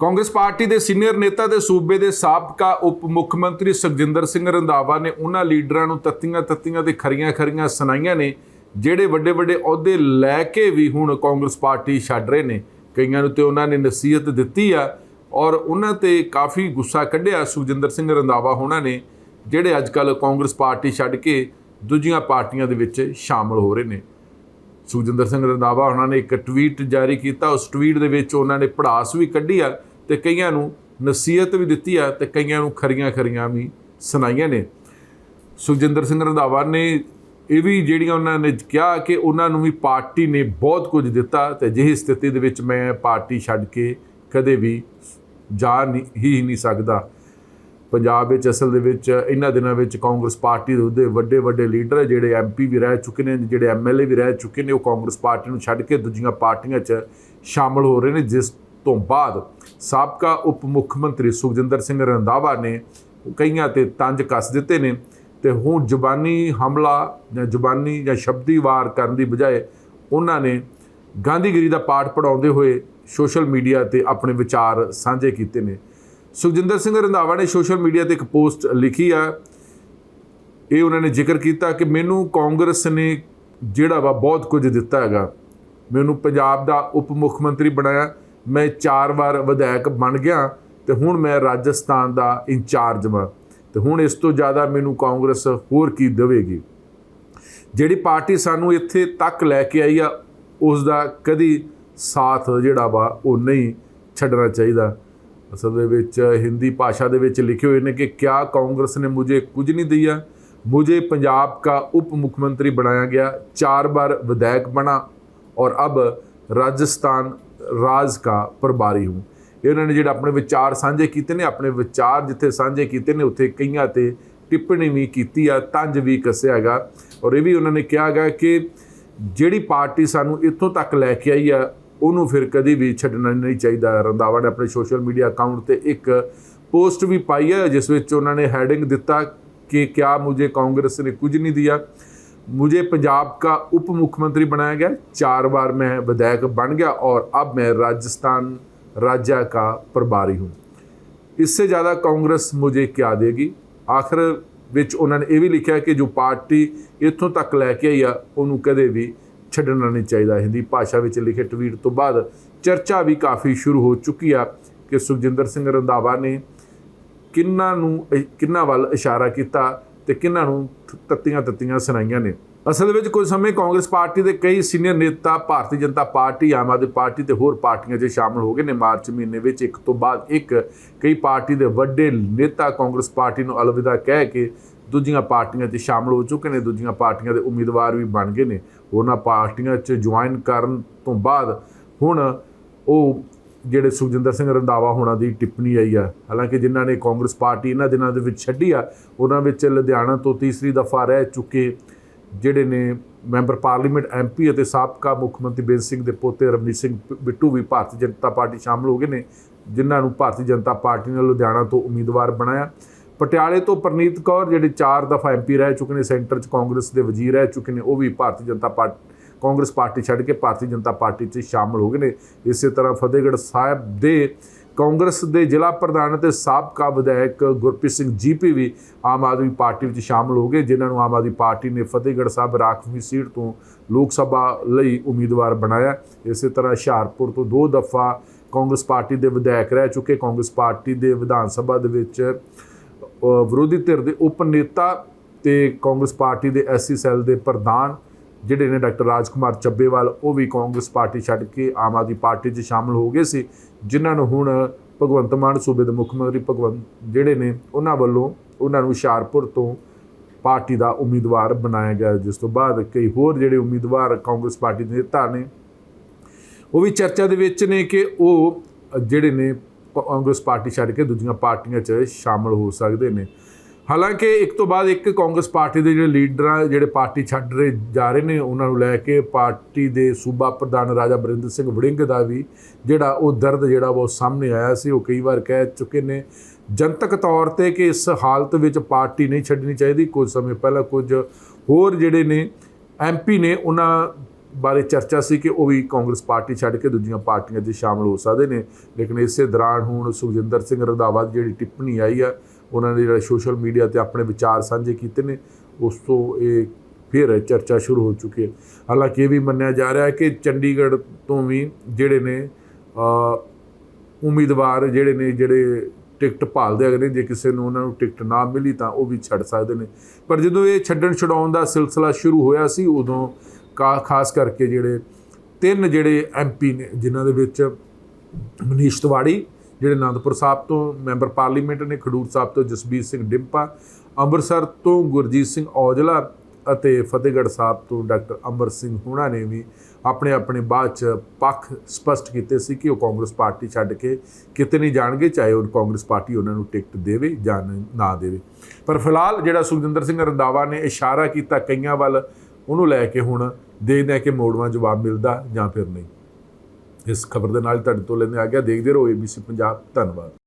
Congress party ਦੇ senior ਨੇਤਾ ਤੇ ਸੂਬੇ ਦੇ ਸਾਬਕਾ ਉਪ ਮੁੱਖ ਮੰਤਰੀ ਸੁਖਜਿੰਦਰ ਸਿੰਘ ਰੰਧਾਵਾ ਨੇ ਉਹਨਾਂ ਲੀਡਰਾਂ ਨੂੰ ਤੱਤੀਆਂ ਤੱਤੀਆਂ ਤੇ ਖਰੀਆਂ ਖਰੀਆਂ ਸੁਣਾਈਆਂ ਨੇ, ਜਿਹੜੇ ਵੱਡੇ ਵੱਡੇ ਅਹੁਦੇ ਲੈ ਕੇ ਵੀ ਹੁਣ ਕਾਂਗਰਸ ਪਾਰਟੀ ਛੱਡ ਰਹੇ ਨੇ। ਕਈਆਂ ਨੂੰ ਤੇ ਉਹਨਾਂ ਨੇ ਨਸੀਹਤ ਦਿੱਤੀ ਆ ਔਰ ਉਹਨਾਂ ਤੇ ਕਾਫੀ ਗੁੱਸਾ ਕੱਢਿਆ ਸੁਖਜਿੰਦਰ ਸਿੰਘ ਰੰਧਾਵਾ ਹੋਣਾ ਨੇ, ਜਿਹੜੇ ਅੱਜ ਕੱਲ ਕਾਂਗਰਸ ਪਾਰਟੀ ਛੱਡ ਕੇ ਦੂਜੀਆਂ ਪਾਰਟੀਆਂ ਦੇ ਵਿੱਚ ਸ਼ਾਮਲ ਹੋ ਰਹੇ ਨੇ। ਸੁਖਜਿੰਦਰ ਸਿੰਘ ਰੰਧਾਵਾ ਉਹਨਾਂ ਨੇ ਇੱਕ ਟਵੀਟ ਜਾਰੀ ਕੀਤਾ, ਉਸ ਟਵੀਟ ਦੇ ਵਿੱਚ ਉਹਨਾਂ ਨੇ ਪੜਾਸ ਵੀ ਕੱਢੀ ਆ ਤੇ ਕਈਆਂ ਨੂੰ ਨਸੀਹਤ ਵੀ ਦਿੱਤੀ ਆ ਤੇ ਕਈਆਂ ਨੂੰ ਖਰੀਆਂ ਖਰੀਆਂ ਵੀ ਸੁਣਾਈਆਂ ਨੇ। ਸੁਖਜਿੰਦਰ ਸਿੰਘ ਰੰਧਾਵਾ ਨੇ ਇਹ ਵੀ ਜਿਹੜੀਆਂ ਉਹਨਾਂ ਨੇ ਕਿਹਾ ਕਿ ਉਹਨਾਂ ਨੂੰ ਵੀ ਪਾਰਟੀ ਨੇ ਬਹੁਤ ਕੁਝ ਦਿੱਤਾ ਤੇ ਜਿਹੀ ਸਥਿਤੀ ਦੇ ਵਿੱਚ ਮੈਂ ਪਾਰਟੀ ਛੱਡ ਕੇ ਕਦੇ ਵੀ ਜਾ ਨਹੀਂ, ਹੀ ਨਹੀਂ ਸਕਦਾ। ਪੰਜਾਬ ਵਿੱਚ ਅਸਲ ਦੇ ਵਿੱਚ ਇਹਨਾਂ ਦਿਨਾਂ ਵਿੱਚ ਕਾਂਗਰਸ ਪਾਰਟੀ ਦੇ ਉਹਦੇ ਵੱਡੇ ਵੱਡੇ ਲੀਡਰ ਜਿਹੜੇ ਐਮਪੀ ਵੀ ਰਹਿ ਚੁੱਕੇ ਨੇ, ਜਿਹੜੇ ਐਮਐਲਏ ਵੀ ਰਹਿ ਚੁੱਕੇ ਨੇ, ਉਹ ਕਾਂਗਰਸ ਪਾਰਟੀ ਨੂੰ ਛੱਡ ਕੇ ਦੂਜੀਆਂ ਪਾਰਟੀਆਂ 'ਚ ਸ਼ਾਮਲ ਹੋ ਰਹੇ ਨੇ, ਜਿਸ ਤੋਂ ਬਾਅਦ ਸਾਬਕਾ ਉਪ ਮੁੱਖ ਮੰਤਰੀ ਸੁਖਜਿੰਦਰ ਸਿੰਘ ਰੰਧਾਵਾ ਨੇ ਕਈਆਂ ਤੇ ਤੰਜ ਕੱਸ ਦਿੱਤੇ ਨੇ ਤੇ ਹੁਣ ਜ਼ੁਬਾਨੀ ਹਮਲਾ ਜਾਂ ਜ਼ੁਬਾਨੀ ਜਾਂ ਸ਼ਬਦੀ ਵਾਰ ਕਰਨ ਦੀ ਬਜਾਏ ਉਹਨਾਂ ਨੇ ਗਾਂਧੀਗਿਰੀ ਦਾ ਪਾਠ ਪੜਾਉਂਦੇ ਹੋਏ ਸੋਸ਼ਲ ਮੀਡੀਆ ਤੇ ਆਪਣੇ ਵਿਚਾਰ ਸਾਂਝੇ ਕੀਤੇ ਨੇ। ਸੁਖਜਿੰਦਰ ਸਿੰਘ ਰੰਧਾਵਾ ਨੇ ਸੋਸ਼ਲ ਮੀਡੀਆ ਤੇ ਇੱਕ ਪੋਸਟ ਲਿਖੀ ਆ। ਇਹ ਉਹਨਾਂ ਨੇ ਜ਼ਿਕਰ ਕੀਤਾ ਕਿ ਮੈਨੂੰ ਕਾਂਗਰਸ ਨੇ ਜਿਹੜਾ ਵਾ ਬਹੁਤ ਕੁਝ ਦਿੱਤਾ ਹੈਗਾ। ਮੈਨੂੰ ਪੰਜਾਬ ਦਾ ਉਪ ਮੁੱਖ ਮੰਤਰੀ ਬਣਾਇਆ। ਮੈਂ ਚਾਰ ਵਾਰ ਵਿਧਾਇਕ ਬਣ ਗਿਆ ਤੇ ਹੁਣ ਮੈਂ ਰਾਜਸਥਾਨ ਦਾ ਇੰਚਾਰਜ ਵਾਂ ਤੇ ਹੁਣ ਇਸ ਤੋਂ ਜ਼ਿਆਦਾ ਮੈਨੂੰ ਕਾਂਗਰਸ ਹੋਰ ਕੀ ਦੇਵੇਗੀ ਜਿਹੜੀ ਪਾਰਟੀ ਸਾਨੂੰ ਇੱਥੇ ਤੱਕ ਲੈ ਕੇ ਆਈ ਆ ਉਸ ਦਾ ਕਦੀ ਸਾਥ ਜਿਹੜਾ ਵਾ ਉਹ ਨਹੀਂ ਛੱਡਣਾ ਚਾਹੀਦਾ ਅਸਲ ਦੇ ਵਿੱਚ ਹਿੰਦੀ ਭਾਸ਼ਾ ਦੇ ਵਿੱਚ ਲਿਖੇ ਹੋਏ ਨੇ ਕਿ ਕਿਆ ਕਾਂਗਰਸ ਨੇ ਮੁਝੇ ਕੁਝ ਨਹੀਂ ਦਿਆ मुझे पंजाब का उप मुख्यमंत्री बनाया गया चार बार विधायक बना और अब राजस्थान ਰਾਜ ਦਾ ਪ੍ਰਭਾਰੀ ਹੂੰ। ਉਹਨਾਂ ਨੇ ਜਿਹੜੇ ਆਪਣੇ ਵਿਚਾਰ ਸਾਂਝੇ ਕੀਤੇ ਨੇ, ਆਪਣੇ ਵਿਚਾਰ ਜਿੱਥੇ ਸਾਂਝੇ ਕੀਤੇ ਨੇ, ਉੱਥੇ ਕਈਆਂ ਤੇ ਟਿੱਪਣੀ ਵੀ ਕੀਤੀ ਆ, ਤੰਜ ਵੀ ਕੱਸਿਆ ਹੈਗਾ। ਔਰ ਇਹ ਵੀ ਉਹਨਾਂ ਨੇ ਕਿਹਾ ਹੈਗਾ ਕਿ ਜਿਹੜੀ ਪਾਰਟੀ ਸਾਨੂੰ ਇੱਥੋਂ ਤੱਕ ਲੈ ਕੇ ਆਈ ਆ, ਉਹਨੂੰ ਫਿਰ ਕਦੀ ਵੀ ਛੱਡਣਾ ਨਹੀਂ ਚਾਹੀਦਾ। ਰੰਦਾਵਾ ਨੇ ਆਪਣੇ ਸੋਸ਼ਲ ਮੀਡੀਆ ਅਕਾਊਂਟ ਤੇ ਇੱਕ ਪੋਸਟ ਵੀ ਪਾਈ ਹੈ ਜਿਸ ਵਿੱਚ ਉਹਨਾਂ ਨੇ ਹੈਡਿੰਗ ਦਿੱਤਾ ਕਿ ਕਿਆ ਮੁਝੇ ਕਾਂਗਰਸ ਨੇ ਕੁਝ ਨਹੀਂ ਦਿਆ। मुझे पंजाब का उप मुख्यमंत्री बनाया गया चार बार मैं विधायक बन गया और अब मैं राजस्थान राज्य का प्रभारी हूँ इससे ज़्यादा कांग्रेस मुझे क्या देगी ਆਖਰ ਵਿੱਚ ਉਹਨਾਂ ਨੇ ਇਹ ਵੀ ਲਿਖਿਆ ਕਿ ਜੋ ਪਾਰਟੀ ਇੱਥੋਂ ਤੱਕ ਲੈ ਕੇ ਆਈ ਆ ਉਹਨੂੰ ਕਦੇ ਵੀ ਛੱਡਣਾ ਨਹੀਂ ਚਾਹੀਦਾ ਹਿੰਦੀ ਭਾਸ਼ਾ ਵਿੱਚ ਲਿਖੇ ਟਵੀਟ ਤੋਂ ਬਾਅਦ ਚਰਚਾ ਵੀ ਕਾਫੀ ਸ਼ੁਰੂ ਹੋ ਚੁੱਕੀ ਆ ਕਿ ਸੁਖਜਿੰਦਰ ਸਿੰਘ ਰੰਧਾਵਾ ਨੇ ਕਿੰਨਾਂ ਨੂੰ ਇ- ਕਿੰਨਾਂ ਵੱਲ ਇਸ਼ਾਰਾ ਕੀਤਾ ਤੇ ਕਿਹਨਾਂ ਨੂੰ ਤੱਤੀਆਂ ਤੱਤੀਆਂ ਸੁਣਾਈਆਂ ਨੇ? ਅਸਲ ਵਿੱਚ ਕੁਝ ਸਮੇਂ ਕਾਂਗਰਸ ਪਾਰਟੀ ਦੇ ਕਈ ਸੀਨੀਅਰ ਨੇਤਾ ਭਾਰਤੀ ਜਨਤਾ ਪਾਰਟੀ, ਆਮ ਆਦਮੀ ਪਾਰਟੀ ਤੇ ਹੋਰ ਪਾਰਟੀਆਂ 'ਚ ਸ਼ਾਮਲ ਹੋ ਗਏ ਨੇ। ਮਾਰਚ ਮਹੀਨੇ ਵਿੱਚ ਇੱਕ ਤੋਂ ਬਾਅਦ ਇੱਕ ਕਈ ਪਾਰਟੀ ਦੇ ਵੱਡੇ ਨੇਤਾ ਕਾਂਗਰਸ ਪਾਰਟੀ ਨੂੰ ਅਲਵਿਦਾ ਕਹਿ ਕੇ ਦੂਜੀਆਂ ਪਾਰਟੀਆਂ 'ਚ ਸ਼ਾਮਲ ਹੋ ਚੁੱਕੇ ਨੇ। ਦੂਜੀਆਂ ਪਾਰਟੀਆਂ ਦੇ ਉਮੀਦਵਾਰ ਵੀ ਬਣ ਗਏ ਨੇ। ਉਹਨਾਂ ਪਾਰਟੀਆਂ 'ਚ ਜੁਆਇਨ ਕਰਨ ਤੋਂ ਬਾਅਦ ਹੁਣ ਉਹ ਜਿਹੜੇ ਸੁਖਜਿੰਦਰ ਸਿੰਘ ਰੰਧਾਵਾ ਹੋਣਾ ਦੀ ਟਿੱਪਣੀ ਆਈ ਆ, ਹਾਲਾਂਕਿ ਜਿਨ੍ਹਾਂ ਨੇ ਕਾਂਗਰਸ ਪਾਰਟੀ ਇਹਨਾਂ ਦਿਨਾਂ ਦੇ ਵਿੱਚ ਛੱਡੀ ਆ, ਉਹਨਾਂ ਵਿੱਚ ਲੁਧਿਆਣਾ ਤੋਂ ਤੀਸਰੀ ਦਫਾ ਰਹਿ ਚੁੱਕੇ ਜਿਹੜੇ ਨੇ ਮੈਂਬਰ ਪਾਰਲੀਮੈਂਟ ਐਮਪੀ ਅਤੇ ਸਾਬਕਾ ਮੁੱਖ ਮੰਤਰੀ ਬੇਨ ਸਿੰਘ ਦੇ ਪੋਤੇ ਰਮਨੀਤ ਸਿੰਘ ਪ- ਬਿੱਟੂ ਵੀ ਭਾਰਤੀ ਜਨਤਾ ਪਾਰਟੀ ਸ਼ਾਮਲ ਹੋ ਗਏ ਨੇ, ਜਿਨ੍ਹਾਂ ਨੂੰ ਭਾਰਤੀ ਜਨਤਾ ਪਾਰਟੀ ਨੇ ਲੁਧਿਆਣਾ ਤੋਂ ਉਮੀਦਵਾਰ ਬਣਾਇਆ। ਪਟਿਆਲੇ ਤੋਂ ਪ੍ਰਨੀਤ ਕੌਰ, ਜਿਹੜੇ ਚਾਰ ਦਫਾ ਐਮਪੀ ਰਹਿ ਚੁੱਕੇ ਨੇ, ਸੈਂਟਰ 'ਚ ਕਾਂਗਰਸ ਦੇ ਵਜ਼ੀਰ ਰਹਿ ਚੁੱਕੇ ਨੇ, ਉਹ ਵੀ ਭਾਰਤੀ ਜਨਤਾ ਪਾਰਟੀ ਕਾਂਗਰਸ ਪਾਰਟੀ ਛੱਡ ਕੇ ਭਾਰਤੀ ਜਨਤਾ ਪਾਰਟੀ 'ਚ ਸ਼ਾਮਲ ਹੋ ਗਏ ਨੇ। ਇਸੇ ਤਰ੍ਹਾਂ ਫਤਿਹਗੜ੍ਹ ਸਾਹਿਬ ਦੇ ਕਾਂਗਰਸ ਦੇ ਜ਼ਿਲ੍ਹਾ ਪ੍ਰਧਾਨ ਅਤੇ ਸਾਬਕਾ ਵਿਧਾਇਕ ਗੁਰਪ੍ਰੀਤ ਸਿੰਘ ਜੀਪੀ ਵੀ ਆਮ ਆਦਮੀ ਪਾਰਟੀ ਵਿੱਚ ਸ਼ਾਮਲ ਹੋ ਗਏ, ਜਿਨ੍ਹਾਂ ਨੂੰ ਆਮ ਆਦਮੀ ਪਾਰਟੀ ਨੇ ਫਤਿਹਗੜ੍ਹ ਸਾਹਿਬ ਰਾਖਵੀਂ ਸੀਟ ਤੋਂ ਲੋਕ ਸਭਾ ਲਈ ਉਮੀਦਵਾਰ ਬਣਾਇਆ। ਇਸੇ ਤਰ੍ਹਾਂ ਹੁਸ਼ਿਆਰਪੁਰ ਤੋਂ ਦੋ ਦਫਾ ਕਾਂਗਰਸ ਪਾਰਟੀ ਦੇ ਵਿਧਾਇਕ ਰਹਿ ਚੁੱਕੇ। ਕਾਂਗਰਸ ਪਾਰਟੀ ਦੇ ਵਿਧਾਨ ਸਭਾ ਦੇ ਵਿੱਚ ਵਿਰੋਧੀ ਧਿਰ ਦੇ ਉਪ ਨੇਤਾ ਤੇ ਕਾਂਗਰਸ ਪਾਰਟੀ ਦੇ ਐਸਸੀ ਸੈੱਲ ਦੇ ਪ੍ਰਧਾਨ ਜਿਹੜੇ ਨੇ ਡਾਕਟਰ ਰਾਜਕੁਮਾਰ ਚੱਬੇਵਾਲ, ਉਹ ਵੀ ਕਾਂਗਰਸ ਪਾਰਟੀ ਛੱਡ ਕੇ ਆਮ ਆਦਮੀ ਪਾਰਟੀ 'ਚ ਸ਼ਾਮਲ ਹੋ ਗਏ ਸੀ, ਜਿਨ੍ਹਾਂ ਨੂੰ ਹੁਣ ਭਗਵੰਤ ਮਾਨ, ਸੂਬੇ ਦੇ ਮੁੱਖ ਮੰਤਰੀ ਭਗਵੰਤ ਜਿਹੜੇ ਨੇ, ਉਹਨਾਂ ਵੱਲੋਂ ਉਹਨਾਂ ਨੂੰ ਹੁਸ਼ਿਆਰਪੁਰ ਤੋਂ ਪਾਰਟੀ ਦਾ ਉਮੀਦਵਾਰ ਬਣਾਇਆ ਗਿਆ, ਜਿਸ ਤੋਂ ਬਾਅਦ ਕਈ ਹੋਰ ਜਿਹੜੇ ਉਮੀਦਵਾਰ ਕਾਂਗਰਸ ਪਾਰਟੀ ਦੇ ਨੇਤਾ ਨੇ, ਉਹ ਵੀ ਚਰਚਾ ਦੇ ਵਿੱਚ ਨੇ ਕਿ ਉਹ ਜਿਹੜੇ ਨੇ ਕਾਂਗਰਸ ਪਾਰਟੀ ਛੱਡ ਕੇ ਦੂਜੀਆਂ ਪਾਰਟੀਆਂ 'ਚ ਸ਼ਾਮਲ ਹੋ ਸਕਦੇ ਨੇ। ਹਾਲਾਂਕਿ ਇੱਕ ਤੋਂ ਬਾਅਦ ਇੱਕ ਕਾਂਗਰਸ ਪਾਰਟੀ ਦੇ ਜਿਹੜੇ ਲੀਡਰਾਂ, ਜਿਹੜੇ ਪਾਰਟੀ ਛੱਡ ਰਹੇ ਜਾ ਰਹੇ ਨੇ, ਉਹਨਾਂ ਨੂੰ ਲੈ ਕੇ ਪਾਰਟੀ ਦੇ ਸੂਬਾ ਪ੍ਰਧਾਨ ਰਾਜਾ ਬਰਿੰਦਰ ਸਿੰਘ ਵੜਿੰਗ ਦਾ ਵੀ ਜਿਹੜਾ ਉਹ ਦਰਦ ਜਿਹੜਾ ਵਾ ਉਹ ਸਾਹਮਣੇ ਆਇਆ ਸੀ, ਉਹ ਕਈ ਵਾਰ ਕਹਿ ਚੁੱਕੇ ਨੇ ਜਨਤਕ ਤੌਰ ਤੇ ਕਿ ਇਸ ਹਾਲਤ ਵਿੱਚ ਪਾਰਟੀ ਨਹੀਂ ਛੱਡਣੀ ਚਾਹੀਦੀ। ਕੁਝ ਸਮੇਂ ਪਹਿਲਾਂ ਕੁਝ ਹੋਰ ਜਿਹੜੇ ਨੇ ਐਮਪੀ ਨੇ ਉਹਨਾਂ ਬਾਰੇ ਚਰਚਾ ਸੀ ਕਿ ਉਹ ਵੀ ਕਾਂਗਰਸ ਪਾਰਟੀ ਛੱਡ ਕੇ ਦੂਜੀਆਂ ਪਾਰਟੀਆਂ 'ਚ ਸ਼ਾਮਲ ਹੋ ਸਕਦੇ ਨੇ। ਲੇਕਿਨ ਇਸੇ ਦੌਰਾਨ ਹੁਣ ਸੁਖਜਿੰਦਰ ਸਿੰਘ ਰੰਧਾਵਾ ਦੀ ਜਿਹੜੀ ਟਿੱਪਣੀ ਆਈ ਆ ਉਹਨਾਂ ਨੇ ਜਿਹੜਾ ਸੋਸ਼ਲ ਮੀਡੀਆ ਤੇ ਆਪਣੇ ਵਿਚਾਰ ਸਾਂਝੇ ਕੀਤੇ ਨੇ, ਉਸ ਤੋਂ ਇਹ ਫਿਰ ਚਰਚਾ ਸ਼ੁਰੂ ਹੋ ਚੁੱਕੀ ਹੈ। ਹਾਲਾਂਕਿ ਇਹ ਵੀ ਮੰਨਿਆ ਜਾ ਰਿਹਾ ਹੈ ਕਿ ਚੰਡੀਗੜ੍ਹ ਤੋਂ ਵੀ ਜਿਹੜੇ ਨੇ ਉਮੀਦਵਾਰ ਜਿਹੜੇ ਨੇ, ਜਿਹੜੇ ਟਿਕਟ ਭਾਲਦੇ ਹੈਗੇ ਨੇ, ਜੇ ਕਿਸੇ ਨੂੰ ਉਹਨਾਂ ਨੂੰ ਟਿਕਟ ਨਾ ਮਿਲੀ ਤਾਂ ਉਹ ਵੀ ਛੱਡ ਸਕਦੇ ਨੇ। ਪਰ ਜਦੋਂ ਇਹ ਛੱਡਣ ਛਡਾਉਣ ਦਾ ਸਿਲਸਿਲਾ ਸ਼ੁਰੂ ਹੋਇਆ ਸੀ, ਉਦੋਂ ਕਾ- ਖਾਸ ਕਰਕੇ ਜਿਹੜੇ ਤਿੰਨ ਜਿਹੜੇ ਐਮਪੀ ਨੇ, ਜਿਨ੍ਹਾਂ ਦੇ ਵਿੱਚ ਮਨੀਸ਼ ਤਿਵਾੜੀ ਜਿਹੜੇ ਅਨੰਦਪੁਰ ਸਾਹਿਬ ਤੋਂ ਮੈਂਬਰ ਪਾਰਲੀਮੈਂਟ ਨੇ, ਖਡੂਰ ਸਾਹਿਬ ਤੋਂ ਜਸਬੀਰ ਸਿੰਘ ਡਿੰਪਾ, ਅੰਮ੍ਰਿਤਸਰ ਤੋਂ ਗੁਰਜੀਤ ਸਿੰਘ ਔਜਲਾ ਅਤੇ ਫਤਿਹਗੜ੍ਹ ਸਾਹਿਬ ਤੋਂ ਡਾਕਟਰ ਅਮਰ ਸਿੰਘ ਹੁਣਾ ਨੇ ਵੀ ਆਪਣੇ ਆਪਣੇ ਬਾਅਦ ਚ ਪੱਖ ਸਪਸ਼ਟ ਕੀਤੇ ਸੀ ਕਿ ਉਹ ਕਾਂਗਰਸ ਪਾਰਟੀ ਛੱਡ ਕੇ ਕਿਤੇ ਨਹੀਂ ਜਾਣਗੇ, ਚਾਹੇ ਉਹ ਕਾਂਗਰਸ ਪਾਰਟੀ ਉਹਨਾਂ ਨੂੰ ਟਿਕਟ ਦੇਵੇ ਜਾਂ ਨਾ ਦੇਵੇ। ਪਰ ਫਿਲਹਾਲ ਜਿਹੜਾ ਸੁਖਜਿੰਦਰ ਸਿੰਘ ਰੰਧਾਵਾ ਨੇ ਇਸ਼ਾਰਾ ਕੀਤਾ ਕਈਆਂ ਵੱਲ, ਉਹਨੂੰ ਲੈ ਕੇ ਹੁਣ ਦੇਖਦੇ ਹਾਂ ਕਿ ਮੋੜਵਾਂ ਜਵਾਬ ਮਿਲਦਾ ਜਾਂ ਫਿਰ ਨਹੀਂ। ਇਸ ਖਬਰ ਦੇ ਨਾਲ ਤੁਹਾਡੇ ਤੋਂ ਲੈਂਦੇ ਆ ਗਿਆ। ਦੇਖਦੇ ਰਹੋ ABC ਪੰਜਾਬ ਧੰਨਵਾਦ।